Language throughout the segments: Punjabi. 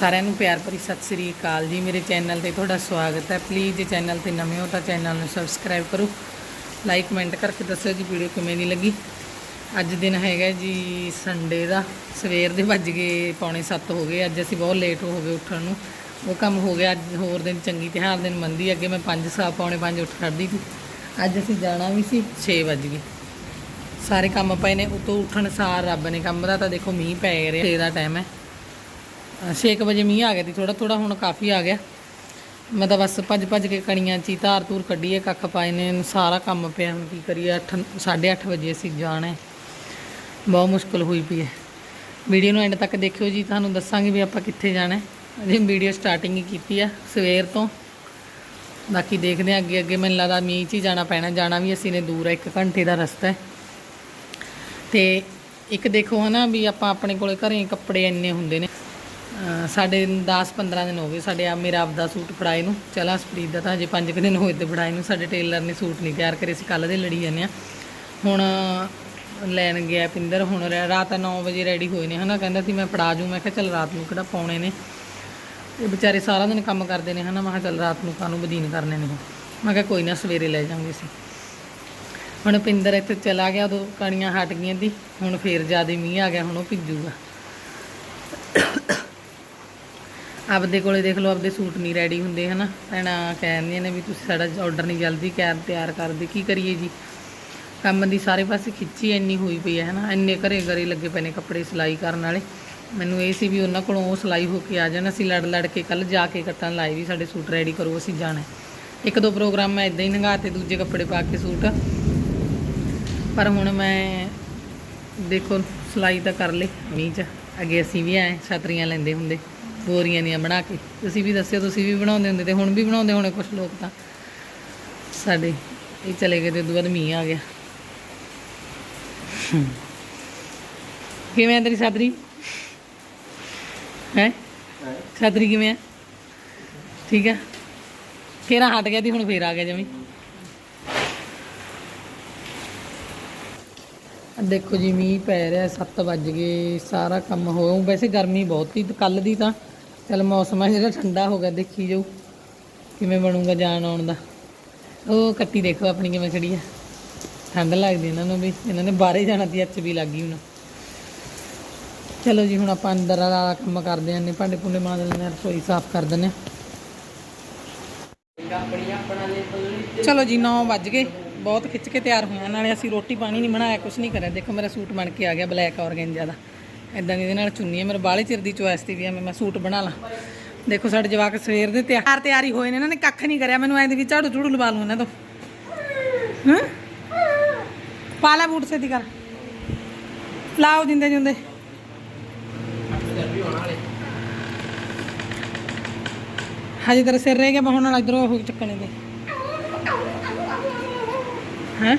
ਸਾਰਿਆਂ ਨੂੰ ਪਿਆਰ ਭਰੀ ਸਤਿ ਸ੍ਰੀ ਅਕਾਲ ਜੀ। ਮੇਰੇ ਚੈਨਲ ਤੇ ਤੁਹਾਡਾ ਸਵਾਗਤ ਹੈ। ਪਲੀਜ਼ ਜੇ ਚੈਨਲ ਤੇ ਨਵੇਂ ਹੋ ਤਾਂ ਚੈਨਲ ਨੂੰ ਸਬਸਕ੍ਰਾਈਬ ਕਰੋ। ਲਾਈਕ ਕਮੈਂਟ ਕਰਕੇ ਦੱਸੋ ਜੀ ਵੀਡੀਓ ਕਿਵੇਂ ਦੀ ਲੱਗੀ। ਅੱਜ ਦਿਨ ਹੈਗਾ ਜੀ ਸੰਡੇ ਦਾ। ਸਵੇਰ ਦੇ ਵੱਜ ਗਏ, ਪੌਣੇ 7 ਹੋ ਗਏ। ਅੱਜ ਅਸੀਂ ਬਹੁਤ ਲੇਟ ਹੋ ਗਏ ਉੱਠਣ ਨੂੰ। ਉਹ ਕੰਮ ਹੋ ਗਿਆ ਅੱਜ ਹੋਰ ਦਿਨ ਚੰਗੀ ਤਿਉਹਾਰ ਦਿਨ ਮੰਦੀ ਅੱਗੇ ਮੈਂ 5 ਸਾ, ਪੌਣੇ 5 ਉੱਠ ਖੜਦੀ ਸੀ। ਅੱਜ ਅਸੀਂ ਜਾਣਾ ਵੀ ਸੀ 6 ਵੱਜ ਗਏ। ਸਾਰੇ ਕੰਮ ਪਏ ਨੇ। ਉਤੋਂ ਉੱਠਣ ਸਾਰ ਰੱਬ ਨੇ ਕੰਮ ਦਾ ਤਾਂ ਦੇਖੋ ਮੀਂਹ ਪੈ ਰਿਹਾ 6 ਦਾ ਟਾਈਮ ਹੈ। 6 ਵਜੇ ਮੀਂਹ ਆ ਗਿਆ ਸੀ ਥੋੜਾ ਥੋੜਾ ਹੁਣ ਕਾਫੀ ਆ ਗਿਆ। ਮੈਂ ਤਾਂ ਬਸ ਭੱਜ ਭੱਜ ਕੇ ਕਣੀਆਂ ਚ ਹੀ ਧਾਰ ਧੂਰ ਕੱਢੀਏ, ਕੱਖ ਪਾਏ ਨੇ ਸਾਰਾ ਕੰਮ ਪਿਆ, ਹੁਣ ਕੀ ਕਰੀਏ 8 8:30 ਵਜੇ ਅਸੀਂ ਜਾਣਾ। ਬਹੁਤ ਮੁਸ਼ਕਲ ਹੋਈ ਪਈ ਹੈ। ਵੀਡੀਓ ਨੂੰ ਐਂਡ ਤੱਕ ਦੇਖਿਓ ਜੀ, ਤੁਹਾਨੂੰ ਦੱਸਾਂਗੇ ਵੀ ਆਪਾਂ ਕਿੱਥੇ ਜਾਣਾ ਹੈ। ਅਜੇ ਵੀਡੀਓ ਸਟਾਰਟਿੰਗ ਹੀ ਕੀਤੀ ਆ, ਸਵੇਰ ਤੋਂ। ਬਾਕੀ ਦੇਖਦੇ ਹਾਂ ਅੱਗੇ ਅੱਗੇ ਮੈਨੂੰ ਲੱਗਦਾ ਮੀਂਹ 'ਚ ਹੀ ਜਾਣਾ ਪੈਣਾ, ਜਾਣਾ ਵੀ ਅਸੀਂ ਨੇ ਦੂਰ ਹੈ 1 ਘੰਟੇ ਦਾ ਰਸਤਾ ਹੈ। ਤੇ ਇੱਕ ਦੇਖੋ ਹਨਾ ਵੀ ਆਪਾਂ ਆਪਣੇ ਕੋਲੇ ਘਰੇ ਕੱਪੜੇ ਇੰਨੇ ਹੁੰਦੇ ਨੇ। ਸਾਡੇ 10-15 ਦਿਨ ਹੋ ਗਏ ਸਾਡੇ ਆ ਮੇਰਾ ਆਪਦਾ ਸੂਟ ਫੜਾਏ ਨੂੰ। ਚਲਾ ਸਪਰੀਤ ਦਾ ਤਾਂ ਹਜੇ 5 ਦਿਨ ਹੋਏ ਤੇ ਫੜਾਏ ਨੂੰ। ਸਾਡੇ ਟੇਲਰ ਨੇ ਸੂਟ ਨਹੀਂ ਤਿਆਰ ਕਰੇ ਸੀ ਕੱਲ ਦੇ ਲੜੀ ਜਾਂਦੇ ਆ ਹੁਣ ਲੈਣ ਗਿਆ ਪਿੰਦਰ, ਹੁਣ ਰਾ- ਰਾਤ 9 ਵਜੇ ਰੈਡੀ ਹੋਏ ਨੇ ਹਨਾ। ਕਹਿੰਦਾ ਸੀ ਮੈਂ ਫੜਾ ਜੂ। ਮੈਂ ਕਿਹਾ ਚੱਲ ਰਾਤ ਨੂੰ ਕਿਹੜਾ ਪਾਉਣੇ ਨੇ। ਇਹ ਵਿਚਾਰੇ ਸਾਰਾ ਦਿਨ ਕੰਮ ਕਰਦੇ ਨੇ ਹਨਾ। ਮੈਂ ਕਿਹਾ ਚੱਲ ਰਾਤ ਨੂੰ ਕਾਹਨੂੰ ਬਦੀਨ ਕਰਨੇ ਨੇ। ਉਹ। ਮੈਂ ਕਿਹਾ ਕੋਈ ਨਾ, ਸਵੇਰੇ ਲੈ ਜਾਵਾਂਗੇ ਅਸੀਂ। ਹੁਣ ਪਿੰਦਰ ਇੱਥੇ ਚਲਾ ਗਿਆ, ਉਦੋਂ ਕਣੀਆਂ ਹਟ ਗਈਆਂ ਦੀ। ਹੁਣ ਫੇਰ ਜ਼ਿਆਦਾ ਮੀਂਹ ਆ ਗਿਆ, ਹੁਣ ਉਹ ਭਿੱਜੂਗਾ। ਆਪਦੇ ਕੋਲੇ ਦੇਖ ਲਓ, ਆਪਦੇ ਸੂਟ ਨਹੀਂ ਰੈਡੀ ਹੁੰਦੇ, ਹਨਾ? ਭੈਣਾਂ ਕਹਿੰਦੀਆਂ ਨੇ ਵੀ ਤੁਸੀਂ ਸਾਡਾ ਆਰਡਰ ਨਹੀਂ ਜਲਦੀ ਕੈਬ ਤਿਆਰ ਕਰਦੇ, ਕੀ ਕਰੀਏ ਜੀ? ਕੰਮ ਦੀ ਸਾਰੇ ਪਾਸੇ ਖਿੱਚੀ ਇੰਨੀ ਹੋਈ ਪਈ ਹੈ ਹਨਾ? ਇੰਨੇ ਘਰੇ ਘਰੇ ਲੱਗੇ ਪਏ ਨੇ ਕੱਪੜੇ ਸਿਲਾਈ ਕਰਨ ਵਾਲੇ। ਮੈਨੂੰ ਇਹ ਸੀ ਵੀ ਉਹਨਾਂ ਕੋਲੋਂ ਉਹ ਸਿਲਾਈ ਹੋ ਕੇ ਆ ਜਾਣ। ਅਸੀਂ ਲੜ ਲੜ ਕੇ ਕੱਲ ਜਾ ਕੇ ਕੱਟਣ ਲਾਏ ਵੀ ਸਾਡੇ ਸੂਟ ਰੈਡੀ ਕਰੋ, ਅਸੀਂ ਜਾਣਾ। ਇੱਕ ਦੋ ਪ੍ਰੋਗਰਾਮ ਮੈਂ ਇਦਾਂ ਹੀ ਨੰਗਾ ਦੂਜੇ ਕੱਪੜੇ ਪਾ ਕੇ ਸੂਟ। ਪਰ ਹੁਣ ਮੈਂ ਦੇਖੋ, ਸਿਲਾਈ ਤਾਂ ਕਰ ਲਈ, ਮੀਂਹ ਚ। ਅੱਗੇ ਅਸੀਂ ਵੀ ਆਏ ਛਤਰੀਆਂ ਲੈਂਦੇ ਹੁੰਦੇ। ਬੋਰੀਆਂ ਦੀਆਂ ਬਣਾ ਕੇ। ਤੁਸੀਂ ਵੀ ਦੱਸਿਓ, ਤੁਸੀਂ ਵੀ ਬਣਾਉਂਦੇ ਹੁੰਦੇ ਤੇ ਹੁਣ ਵੀ ਬਣਾਉਂਦੇ ਹੋਣੇ ਕੁਝ ਲੋਕ ਤਾਂ। ਸਾਡੇ, ਇਹ ਚਲੇ ਗਏ ਤੇ ਉਦੋਂ ਬਾਅਦ ਮੀਂਹ ਆ ਗਿਆ। ਕਿਵੇਂ ਆ ਤੇਰੀ ਛਤਰੀ? ਹੈ? ਛਤਰੀ ਕਿਵੇਂ ਆ? ਠੀਕ ਆ? ਫੇਰ ਹਟ ਗਿਆ ਦੀ ਹੁਣ ਫੇਰ ਆ ਗਿਆ ਜਮੀ। ਦੇਖੋ ਜੀ, ਮੀਂਹ ਪੈ ਰਿਹਾ 7 ਵੱਜ ਗਏ, ਸਾਰਾ ਕੰਮ ਹੋਇਆ ਵੈਸੇ ਗਰਮੀ ਬਹੁਤ ਸੀ ਕੱਲ ਦੀ ਤਾਂ ਚਲ ਮੌਸਮ ਹੈ ਜਿਹੜਾ ਠੰਡਾ ਹੋ ਗਿਆ, ਦੇਖੀ ਜਾਊ ਕਿਵੇਂ ਬਣੂਗਾ ਜਾਣ ਆਉਣ ਦਾ। ਉਹ ਕੱਟੀ ਦੇਖੋ ਆਪਣੀ ਕਿਵੇਂ ਖੜੀ ਆ। ਠੰਡ ਲੱਗਦੀ ਇਹਨਾਂ ਨੂੰ ਵੀ, ਇਹਨਾਂ ਨੇ ਬਾਹਰੇ ਜਾਣਾ ਦੀ ਅੱਚ ਵੀ ਲੱਗ ਹੁਣ। ਚਲੋ ਜੀ, ਹੁਣ ਆਪਾਂ ਅੰਦਰ ਵਾਲਾ ਕੰਮ ਕਰਦੇ ਆਂ ਨੇ ਭਾਂਡੇ ਭੁੰਡੇ ਮਾਂਜ ਲੈਣੇ ਆ, ਰਸੋਈ ਸਾਫ਼ ਕਰ ਦਿੰਦੇ ਆ। ਚਲੋ ਜੀ 9 ਵੱਜ ਗਏ, ਬਹੁਤ ਖਿੱਚ ਕੇ ਤਿਆਰ ਹੋਇਆ ਨਾਲੇ ਅਸੀਂ ਰੋਟੀ ਪਾਣੀ ਨਹੀਂ ਬਣਾਇਆ ਕੁਝ ਨਹੀਂ ਕਰਿਆ। ਦੇਖੋ ਮੇਰਾ ਸੂਟ ਬਣ ਕੇ ਆ ਗਿਆ, ਬਲੈਕ ਔਰਗੈਂਜਾ ਦਾ। ਇਦਾਂ ਦੀ ਇਹਦੇ ਨਾਲ ਚੁੰਨੀ ਹੈ ਮੇਰੇ ਬਾਲੇ ਚਿਰ ਦੀ ਚੁਆਇਸ ਸੀ ਵੀ ਐਵੇਂ ਮੈਂ ਸੂਟ ਬਣਾ ਲਾਂ। ਦੇਖੋ ਸਾਡੇ ਜਵਾਕ ਸਵੇਰ ਦੇ ਤਿਆਰ ਤਿਆਰੀ ਹੋਏ ਨੇ ਇਹਨਾਂ ਨੇ ਕੱਖ ਨਹੀਂ ਕਰਿਆ ਮੈਨੂੰ ਐਂ ਦੀ ਵੀ ਝਾੜੂ ਝੂੜੂ ਲਵਾ ਲੂੰ ਇਹਨਾਂ ਤੋਂ। ਹਾਂ? ਪਾ ਬੂਟ ਸੇਦੀ ਕਰ ਲਾਓ ਜਿੰਦੇ ਜਿੰਦੇ। ਹਜੇ ਤੇਰੇ ਸਿਰ ਰਹਿ ਗਿਆ ਮੈਂ ਹੁਣ ਇਧਰੋਂ ਉਹ ਚੱਕਣੇ ਦੇ। ਹੈ?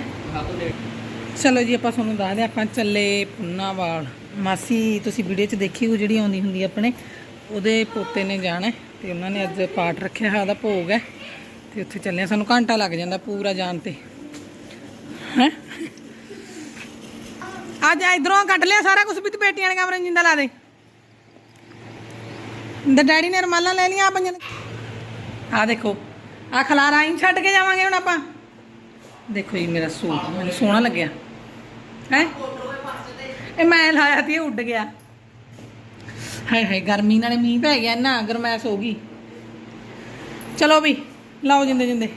ਚਲੋ ਜੀ ਆਪਾਂ ਤੁਹਾਨੂੰ ਦੱਸਦੇ ਹਾਂ, ਆਪਾਂ ਚੱਲੇ ਪੁੰਨਾਵਾਲ। ਮਾਸੀ ਤੁਸੀਂ ਵੀਡੀਓ 'ਚ ਦੇਖੀ ਹੋ ਜਿਹੜੀ ਆਉਂਦੀ ਹੁੰਦੀ ਆ ਆਪਣੇ? ਉਹਦੇ ਪੋਤੇ ਨੇ ਜਾਣਾ ਤੇ ਉਹਨਾਂ ਨੇ ਅੱਜ ਪਾਠ ਰੱਖਿਆ ਹੋਇਆ ਉਹਦਾ ਭੋਗ ਹੈ। ਤੇ ਉੱਥੇ ਚੱਲੇ ਸਾਨੂੰ ਘੰਟਾ ਲੱਗ ਜਾਂਦਾ ਪੂਰਾ ਜਾਣ ਤੇ। ਹੈ? ਅੱਜ ਇਧਰੋਂ ਕੱਢ ਲਿਆ ਸਾਰਾ ਕੁਝ ਵੀ ਤੇ ਬੇਟੀਆਂ ਨੇ ਕਮਰੇ ਜਿੰਦਾ ਲਾ ਦੇ। ਤੇ ਡੈਡੀ ਨੇ ਰਮਾਲਾਂ ਲੈ ਲੀਆਂ ਆ ਪੰਜਾਂ ਆ ਦੇਖੋ ਆ ਖਲਾਰਾ ਹੀ ਛੱਡ ਕੇ ਜਾਵਾਂਗੇ ਹੁਣ ਆਪਾਂ। ਦੇਖੋ ਜੀ, ਮੇਰਾ ਸੂਟ, ਮੈਨੂੰ ਸੋਹਣਾ ਲੱਗਿਆ। ਹੈ? ਇਹ ਮੈਂ ਲਾਇਆ ਤੀ ਇਹ ਉੱਡ ਗਿਆ। ਹਾਏ ਹਾਏ ਗਰਮੀ ਨਾਲੇ ਮੀਂਹ ਪੈ ਗਿਆ ਨਾ ਗਰਮੈਸ਼ ਹੋ ਗਈ। ਚਲੋ ਵੀ ਲਾਓ ਜਿੰਦੇ ਜਿੰਦੇ।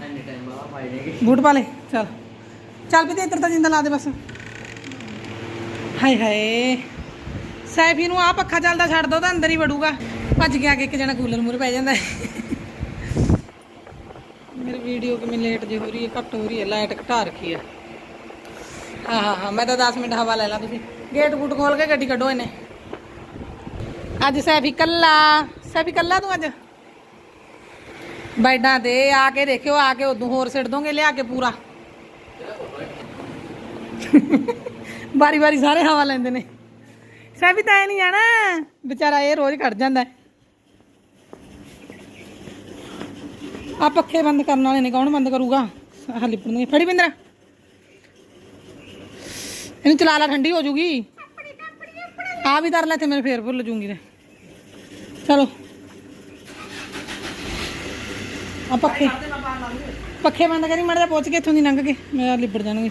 ਬੂਟ ਪਾ ਲੈ ਚੱਲ। ਚੱਲ ਵੀ ਤੇ ਇੱਧਰ ਤਾਂ ਜਿੰਦਾ ਲਾ ਦੇ ਬਸ। ਹਾਏ ਹਾਏ ਸੈਫੀ ਨੂੰ ਆ ਪੱਖਾ ਚੱਲਦਾ ਛੱਡ ਦੋ ਤਾਂ ਅੰਦਰ ਹੀ ਵੜੂਗਾ। ਭੱਜ ਕੇ ਆ ਕੇ ਇੱਕ ਜਣਾ ਕੂਲਰ ਮੂਰੇ ਪੈ ਜਾਂਦਾ। ਮੇਰੀ ਵੀਡੀਓ ਕਿਵੇਂ ਲੇਟ ਜੇ ਹੋ ਰਹੀ ਹੈ ਘੱਟ ਹੋ ਰਹੀ ਹੈ ਲਾਈਟ ਘਟਾ ਰੱਖੀ ਹੈ। ਹਾਂ ਹਾਂ ਹਾਂ ਮੈਂ ਤਾਂ 10 ਮਿੰਟ ਹਵਾ ਲੈ ਲਾਂ ਤੁਸੀਂ। ਗੇਟ ਗੂਟ ਖੋਲ ਕੇ ਗੱਡੀ ਕੱਢੋ ਇਹਨੇ। ਅੱਜ ਸੈਫੀ ਕੱਲਾ ਸੈਫੀ ਕੱਲਾ ਤੂੰ ਅੱਜ? ਬੈਡਾਂ ਤੇ, ਆ ਕੇ ਦੇਖਿਓ, ਆ ਕੇ ਉਦੋਂ ਹੋਰ ਸਿੱਟ ਦੋਗੇ, ਲਿਆ ਕੇ ਪੂਰਾ। ਵਾਰੀ ਵਾਰੀ ਸਾਰੇ ਹਵਾ ਲੈਂਦੇ ਨੇ। ਸੈਫੀ ਤਾਂ ਐ ਨਹੀਂ ਜਾਣਾ, ਵਿਚਾਰਾ ਇਹ ਰੋਜ਼ ਕੱਢ ਜਾਂਦਾ ਹੈ। ਆ ਪੱਖੇ ਬੰਦ ਕਰਨ ਵਾਲੇ ਨੇ, ਕੌਣ ਬੰਦ ਕਰੂਗਾ? ਆਹ ਲਿਪਣਗੇ ਫੜੀ ਬਿੰਦਰਾ। ਇਹਨੂੰ ਚਲਾ ਲੈ, ਠੰਡੀ ਹੋ ਜੂਗੀ। ਆ ਵੀ ਧਰ ਲੈ ਤੇ ਮੈਨੂੰ ਫੇਰ ਭੁੱਲ ਜੂਗੀ ਨੇ ਚਲੋ। ਆ ਪੱਖੇ। ਪੱਖੇ ਬੰਦ ਕਰੀ, ਮੜਾ ਪਹੁੰਚ ਕੇ ਇੱਥੋਂ ਦੀ ਲੰਘ ਕੇ ਮੇਰਾ ਲਿਬੜ ਜਾਣਗੇ।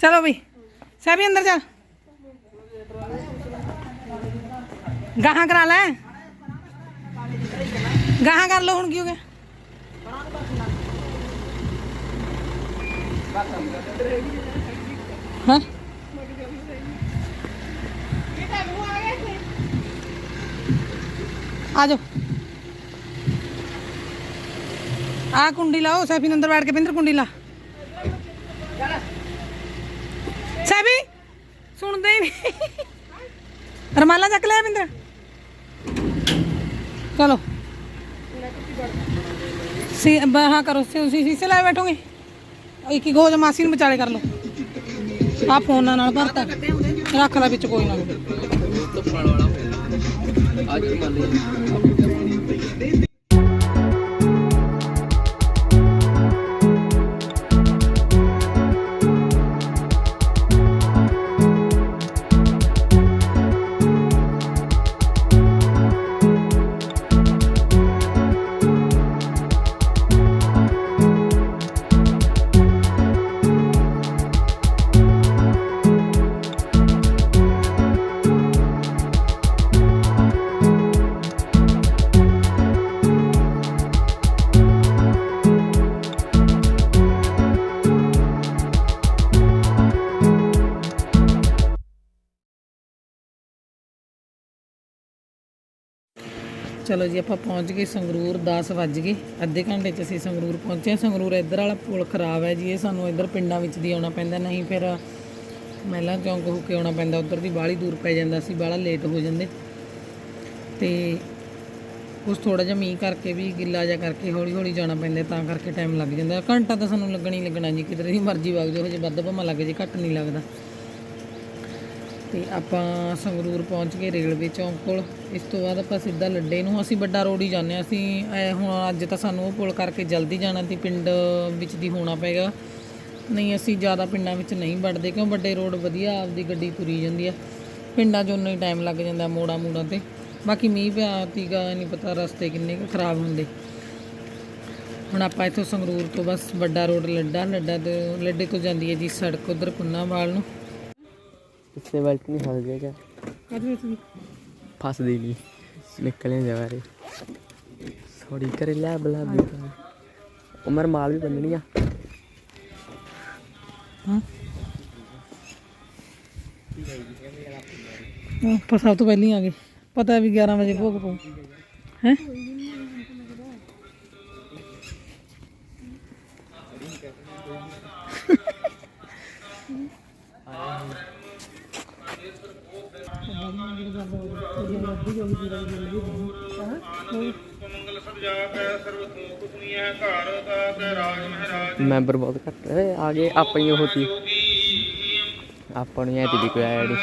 ਚਲੋ ਵੀ ਸਭੀ ਅੰਦਰ ਚਲ ਗਾਹਾਂ ਕਰਾ ਲੈ। ਗਾਹਾਂ ਕਰ ਲੋ ਹੁਣ ਕੀ ਹੋ ਹਾਂ ਆ ਜਾਓ ਆ ਕੁੰਡੀ ਲਾਓ ਸੈਫੀ ਨੂੰ ਅੰਦਰ ਬੈਠ ਕੇ ਪਿੰਦਰ ਕੁੰਡੀ ਲਾ ਸੈਫੀ ਸੁਣਦੇ ਹੀ ਨਹੀਂ ਰਮਾਲਾ ਚੱਕ ਲਿਆ ਪਿੰਦਰ ਚਲੋ ਸੀ ਬਾਹਾਂ ਕਰੋ ਤੁਸੀਂ ਸੀਸੇ ਲਾਏ ਬੈਠੋਗੇ ਇੱਕ ਇੱਕ ਹੋ ਜਾ ਮਾਸੀ ਨੂੰ ਵਿਚਾਲੇ ਕਰ ਲਓ। ਆ ਫੋਨਾਂ ਨਾਲ ਭਰਤਾ। ਰੱਖ ਲੈ ਵਿੱਚ ਕੋਈ ਨਾ। ਚਲੋ ਜੀ, ਆਪਾਂ ਪਹੁੰਚ ਗਏ ਸੰਗਰੂਰ 10 ਵੱਜ ਗਏ। ਅੱਧੇ ਘੰਟੇ ਚ ਅਸੀਂ ਸੰਗਰੂਰ ਪਹੁੰਚੇ ਹਾਂ। ਸੰਗਰੂਰ ਇੱਧਰ ਵਾਲਾ ਪੁਲ ਖਰਾਬ ਹੈ ਜੀ, ਇਹ ਸਾਨੂੰ ਇੱਧਰ ਪਿੰਡਾਂ ਵਿੱਚ ਦੀ ਆਉਣਾ ਪੈਂਦਾ, ਨਹੀਂ ਫਿਰ ਮਹਿਲਾ ਚੌਂਕ ਹੋ ਕੇ ਆਉਣਾ ਪੈਂਦਾ, ਉੱਧਰ ਦੀ ਬਾਹਲੀ ਦੂਰ ਪੈ ਜਾਂਦਾ ਸੀ ਬਾਹਲਾ ਲੇਟ ਹੋ ਜਾਂਦੇ। ਤੇ ਉਸ ਥੋੜਾ ਜਿਹਾ ਮੀਂਹ ਕਰਕੇ ਵੀ, ਗਿੱਲਾ ਜਿਹਾ ਕਰਕੇ ਹੌਲੀ ਹੌਲੀ ਜਾਣਾ ਪੈਂਦਾ, ਤਾਂ ਕਰਕੇ ਟਾਈਮ ਲੱਗ ਜਾਂਦਾ। ਘੰਟਾ ਤਾਂ ਸਾਨੂੰ ਲੱਗਣਾ ਹੀ ਲੱਗਣਾ ਜੀ, ਕਿਧਰੇ ਦੀ ਮਰਜ਼ੀ ਵਗ ਜਾਓ, ਹਜੇ ਵੱਧ ਭਾਵੇਂ ਲੱਗ ਜੇ ਘੱਟ ਨਹੀਂ ਲੱਗਦਾ। ਤੇ ਆਪਾਂ ਸੰਗਰੂਰ ਪਹੁੰਚ ਗਏ ਰੇਲਵੇ ਚੌਂਕ ਕੋਲ। ਇਸ ਤੋਂ ਬਾਅਦ ਆਪਾਂ ਸਿੱਧਾ ਲੱਡੇ ਨੂੰ, ਅਸੀਂ ਵੱਡਾ ਰੋਡ ਹੀ ਜਾਂਦੇ ਹਾਂ। ਅਸੀਂ ਹੁਣ ਅੱਜ ਤਾਂ ਸਾਨੂੰ ਉਹ ਪੁਲ ਕਰਕੇ ਜਲਦੀ ਜਾਣਾ ਤੇ ਪਿੰਡ ਵਿੱਚ ਦੀ ਹੋਣਾ ਪਏਗਾ। ਨਹੀਂ, ਅਸੀਂ ਜ਼ਿਆਦਾ ਪਿੰਡਾਂ ਵਿੱਚ ਨਹੀਂ ਵੜਦੇ ਕਿਉਂ? ਵੱਡੇ ਰੋਡ ਵਧੀਆ, ਆਪਦੀ ਗੱਡੀ ਤੁਰੀ ਜਾਂਦੀ ਆ। ਪਿੰਡਾਂ 'ਚ ਉਨਾ ਹੀ ਟਾਈਮ ਲੱਗ ਜਾਂਦਾ ਮੋੜਾ ਮੂੜਾਂ ਤੇ। ਬਾਕੀ ਮੀਂਹ ਪਿਆ ਤੀਗਾ ਨਹੀਂ ਪਤਾ ਰਸਤੇ ਕਿੰਨੇ ਕੁ ਖਰਾਬ ਹੁੰਦੇ। ਹੁਣ ਆਪਾਂ ਇੱਥੋਂ ਸੰਗਰੂਰ ਤੋਂ ਬਸ ਵੱਡਾ ਰੋਡ ਲੱਡਾ ਲੱਡਾ ਤੋਂ, ਲੱਡੇ ਤੋਂ ਜਾਂਦੀ ਹੈ ਜੀ ਸੜਕ ਉਧਰ ਪੁੰਨਾਵਾਲ ਨੂੰ। ਪਿੱਛੇ ਬੈਲਟ ਨਹੀਂ ਫਸ ਗਿਆ। ਕਿਆ ਵਿੱਚ ਦੀ ਫਸਦੀ ਨਹੀਂ ਨਿਕਲੇ ਜਾਵਾਰੇ ਸੌਰੀ ਕਰੇ ਲੈ ਬਲਾ ਵੀ ਉਮਰ ਮਾਲ ਵੀ ਬੰਨਣੀ ਆ। ਹਾਂ। ਪਰ ਸਭ ਤੋਂ ਪਹਿਲਾਂ ਆ ਗਏ। ਪਤਾ ਵੀ 11 ਵਜੇ ਭੋਗ ਪਊ ਹੈ? ਮੈਂਬਰ ਬਹੁਤ ਘੱਟ ਆ ਗਏ ਆਪਣੀ ਉਹ ਸੀ ਆਪਾਂ ਨੂੰ ਐਤੀ ਦੀ ਕੋਈ ਆਇਆ ਨਹੀਂ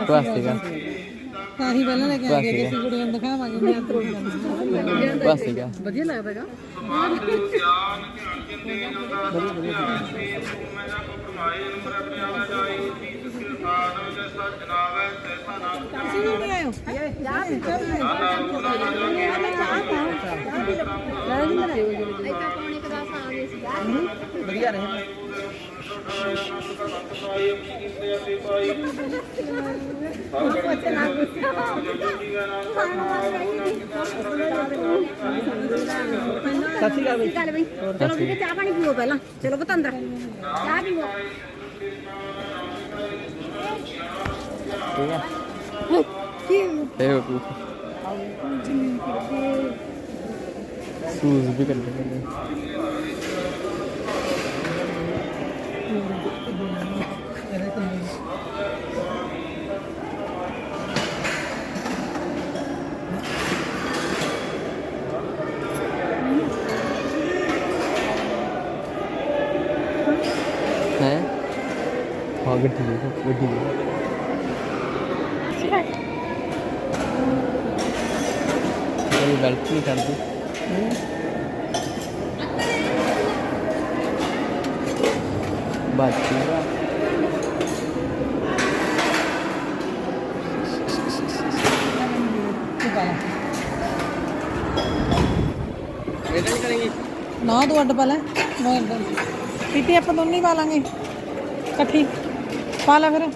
ਬਸ ਸੀਗਾ ਤਾਂ ਹੀ ਪਹਿਲਾਂ ਲੈ ਕੇ ਆ ਗਏ ਅਸੀਂ ਕੁੜੀਆਂ ਨੂੰ ਦਿਖਾਵਾਂਗੇ ਮੈਂ ਅੰਦਰ ਜਾਂਦੀ ਬਸ ਸੀਗਾ ਵਧੀਆ ਲੱਗਦਾਗਾ ਤੁਸੀਂ ਵੀ ਨਹੀਂ ਆਇਓ ਵਧੀਆ ਰਹੇ ਚੱਲ ਬਈ। ਚਲੋ ਵੀਰੇ ਚਾਹ ਪਾਣੀ ਪੀਓ ਪਹਿਲਾਂ ਚਲੋ ਪੁੱਤ ਅੰਦਰ ਚਾਹ ਪੀਓ ਠੀਕ ਹੈ ਕੀ ਤੇ ਉਹ ਸੂਜ਼ ਵੀ ਕੱਢੇ ਨੇ ਹੈ ਹਾਂ ਗੱਡੀ ਦੇ ਗੱਡੀ ਦੇ ਕੋਈ ਇਹਦਾ ਨਹੀਂ ਕਰਾਂਗੇ ਨਾ ਤੂੰ ਅੱਡ ਪਾ ਲੈ। ਮੈਂ ਅੱਡ। ਪੀਤੀ ਆਪਾਂ ਦੋਨੇ ਪਾ ਲਾਂਗੇ। ਇਕੱਠੀ। ਪਾ ਲੈ ਫਿਰ।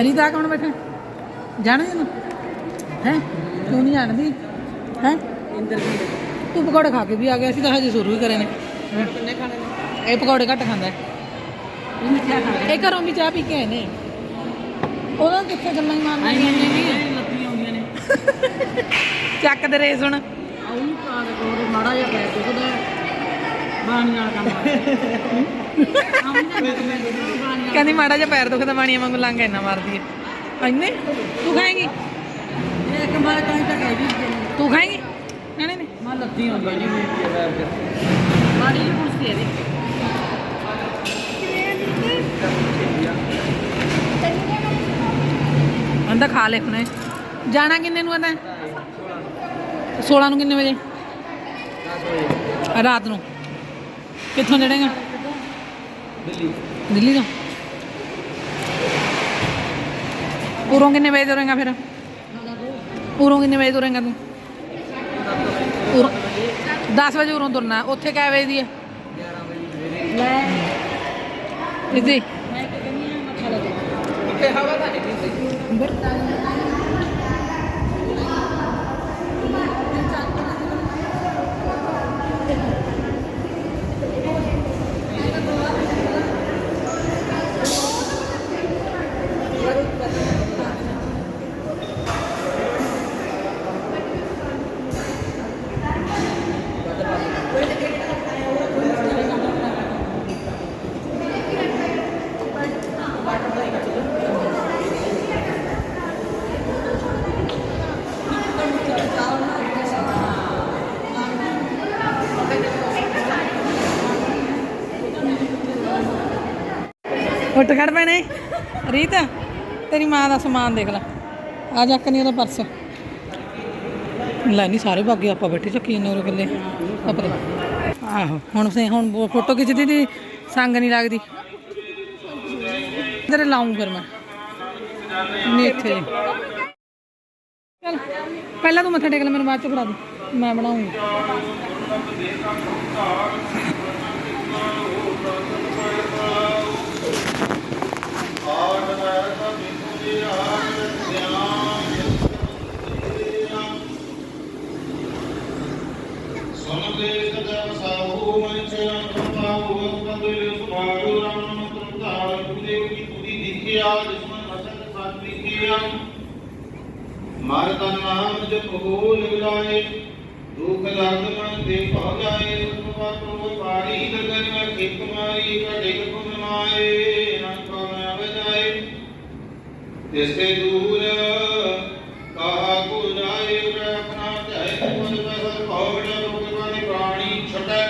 ਅਰੀਤਾ ਕੌਣ ਬੈਠਾ? ਜਾਣਦੇ ਨਾ ਹੈ? ਤੂੰ ਨਹੀਂ ਜਾਣਦੀ? ਹੈ? ਤੂੰ ਪਕੌੜੇ ਖਾ ਕੇ ਵੀ ਆ ਗਿਆ ਸੀ ਤਾਂ ਹਜੇ ਸ਼ੁਰੂ ਹੀ ਕਰੇ ਨੇ। ਕਿੰਨੇ ਖਾਣੇ ਨੇ ਇਹ ਪਕੌੜੇ ਘੱਟ ਖਾਂਦਾ। ਇਹ ਘਰੋਂ ਵੀ ਚਾਹ ਪੀ ਕੇ ਆਏ ਨੇ। ਉਹਨਾਂ ਨੂੰ ਕਿੱਥੇ ਗੱਲਾਂ ਹੀ ਮਾਰਨਾ ਲੱਤੀਆਂ ਹੁੰਦੀਆਂ ਨੇ। ਚੱਕ ਦੇ ਰੇਸ ਹੁਣ। ਆਉਂ ਪਾ ਦੇ ਕੋਲ ਮਾੜਾ ਜਿਹਾ ਪੈ ਕੰਮ ਕਹਿੰਦੀ ਮਾੜਾ ਜਿਹਾ ਪੈਰ ਦੁਖਦਾ ਬਾਣੀਆਂ ਵਾਂਗੂ ਲੰਘ ਇੰਨਾ ਮਾਰਦੀ ਹੈ। ਇੰਨੇ ਤੂੰ ਖਾਏਂਗੀ? ਇੱਕ ਮਾਰ ਕਾਈ ਤੱਕ ਹੈ ਜੀ ਤੂੰ ਖਾਏਂਗੀ? ਨਹੀਂ ਨਹੀਂ ਮੈਂ ਲੱਤੀ ਹੁੰਦੀ ਜੀ ਮੇਰੀ ਪੈਰ ਤੇ ਮਾੜੀ ਜਿਹੀ ਕੁਰਸੀ ਹੈ ਦੀ ਅੰਦਾ ਖਾ ਲੈ ਹੁਣੇ ਜਾਣਾ ਕਿੰਨੇ ਨੂੰ ਆਂਦਾ 16 ਨੂੰ ਕਿੰਨੇ ਵਜੇ? ਰਾਤ ਨੂੰ। ਕਿੱਥੋਂ ਚੜੇਗਾ ਦਿੱਲੀ। ਦਿੱਲੀ ਤੋਂ? ਉਰੋਂ ਕਿੰਨੇ ਵਜੇ ਤੁਰੇਗਾ ਫਿਰ? ਉਰੋਂ ਕਿੰਨੇ ਵਜੇ ਤੁਰੇਗਾ ਤੂੰ? ਉਰੋਂ 10 ਵਜੇ ਉਰੋਂ ਤੁਰਨਾ ਉੱਥੇ ਕਿੰਨੇ ਵਜੇ ਦੀ ਹੈ? ਲੈ ਇੱਦੀ ਮੈਂ ਕਿ ਕਹਿੰਦੀ ਆ ਮੱਥਾ ਲਾ ਦੇ ਉੱਤੇ ਹਵਾ ਤਾਂ ਨਹੀਂ ਉੱਠ ਖੜ ਪੈਣੇ। ਰੀਤ, ਤੇਰੀ ਮਾਂ ਦਾ ਸਮਾਨ ਦੇਖ ਲੈ। ਆ ਜੱਕ ਨਹੀਂ ਉਹਦਾ ਪਰਸ। ਲੈ ਨਹੀਂ ਸਾਰੇ ਭਾਗੇ ਆਪਾਂ ਬੈਠੇ ਚੱਕੀ ਜਾਂਦੇ ਉਰੇ ਇਕੱਲੇ। ਆਪਣੇ ਆਹੋ, ਹੁਣ ਸੇ ਹੁਣ ਫੋਟੋ ਖਿੱਚਦੀ ਦੀ, ਸੰਗ ਨਹੀਂ ਲੱਗਦੀ। ਤੇਰੇ ਲਾਉਂ ਫਿਰ ਮੈਂ। ਨਹੀਂ ਇੱਥੇ। ਜੇ। ਪਹਿਲਾਂ ਤੂੰ ਮੱਥਾ ਟੇਕ ਲੈ, ਮੈਨੂੰ ਬਾਅਦ ਚ ਫੜਾ ਦੇ। ਮੈਂ ਬਣਾਉਂਗੀ ਸਮਦੇ ਸਦਾ ਸਾਹੂ ਮਨ ਚਰਨ ਪ੍ਰਭਾਉ ਬੰਦੁਲ ਸੁਭਾਉ ਰਾਮ ਤਰਤਾਰ ਕੁਦੇ ਕੀ ਤੁਦੀ ਦਿਖਿਆ ਜਿਸਮਨ ਮਸਕ ਸਤ ਲਿਖਿਆ ਮਾਰ ਤਨ ਨਾਮ ਜਪ ਹੋ ਲਿਗਲਾਏ ਦੁਖ ਦਰਦ ਮਨ ਦੇ ਭਉ ਜਾਏ ਸੁਭਾ ਪ੍ਰਭ ਪਾਰੀ ਗਗਨ ਮੈਂ ਕਿਕ ਮਾਰੀ ਕੜੇ ਗੁਣ ਤਿਸਤੇ ਦੂਰ ਕਹਾ ਕੋ ਜਾਏ ਉਰੇ ਆਪਣਾ ਧਿਆਏ ਮਨ ਬਸਰ ਭਉ ਲੋਕ ਬਾਣੀ ਪ੍ਰਾਣੀ ਛਟੈ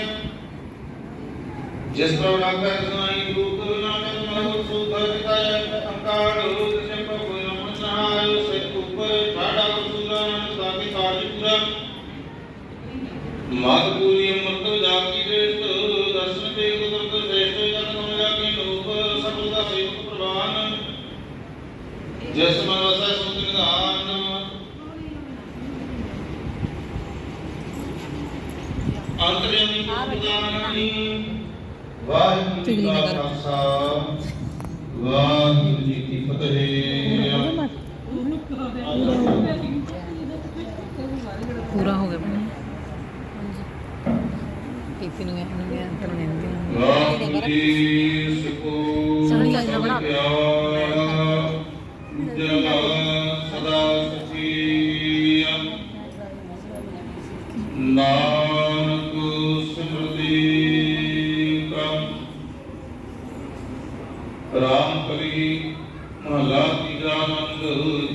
ਜਿਸ ਪ੍ਰਭ ਨਾਕਰ ਸੁਨਾਈ ਦੁਖ ਨਾਨਕ ਮਨੁ ਸੁਖ ਜਿਤਾਇ ਅੰਕਾਰ ਰੂਪ ਸਿੰਪ ਕੋਈ ਰਮਨ ਸਹਾਇ ਸੇ ਉਪਰ ਠਾੜਾ ਸੁਲਾ ਸਾਮੀ ਕਾਜ ਪੂਰਾ ਮਾਤ ਪੂਰੀ। ਅਮਰਤ ਜਿਸ ਮਨ ਵਸੈ ਸੁਤ ਨਿਧਾਨ ਅੰਤਰਯਮੀ ਪੁਜਾਨੀ ਵਾਹਿਗੁਰੂ ਜੀ ਕਾ ਖਾਲਸਾ। ਵਾਹਿਗੁਰੂ ਜੀ ਕੀ ਫਤਿਹ। ਪੂਰਾ ਹੋ ਗਿਆ ਬਣੇ ਕੀਤੀ ਨੂੰ ਇਹਨੂੰ ਗਿਆ ਅੰਤਰ ਹਾਂ ਵਾਹਿਗੁਰੂ ਜੀ ਸਿਕੋ ਸੋਹਣੀ ਗੱਲ ਬਣਾ। ਰਾਮ ਕਲੀ ਮਹਲਾ ਤੀਜਾ ਨੰਦ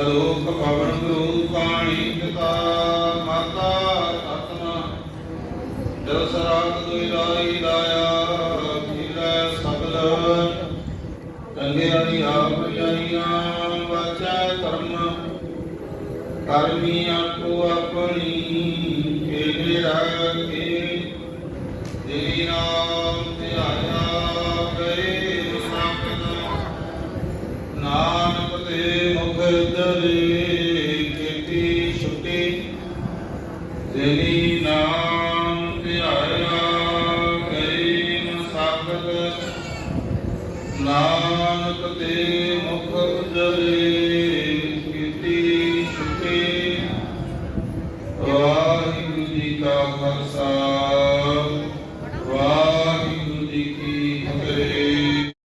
ਸਰੋਖ ਭਵਨ ਗੁਰੂ ਕਾਣੀ ਪਿਤਾ